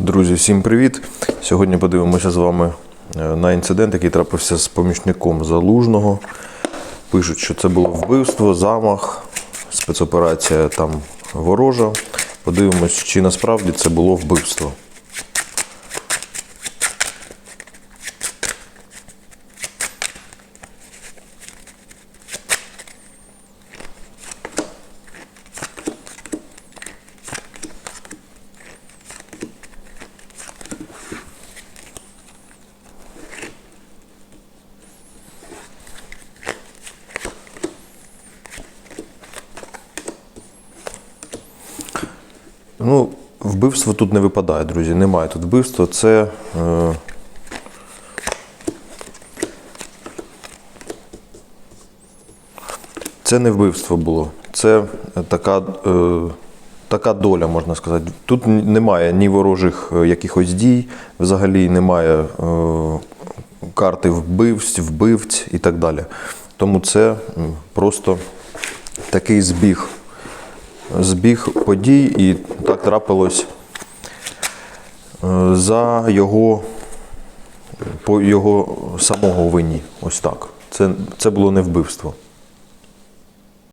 Друзі, всім привіт! Сьогодні подивимося з вами е, на інцидент, який трапився з помічником залужного. Пишуть, що це було вбивство, замах, спецоперація там ворожа. Подивимось, чи насправді це було вбивство. Ну, вбивство тут не випадає, друзі. Немає тут вбивства. Це. Е... Це не вбивство було. Це така, е, така доля, можна сказати. Тут немає ні ворожих е, якихось дій, взагалі немає е, карти вбивць, вбивць і так далі. Тому це просто такий збіг збіг подій, і так трапилось е, за його, по його самого вині. Ось так. Це, це було не вбивство.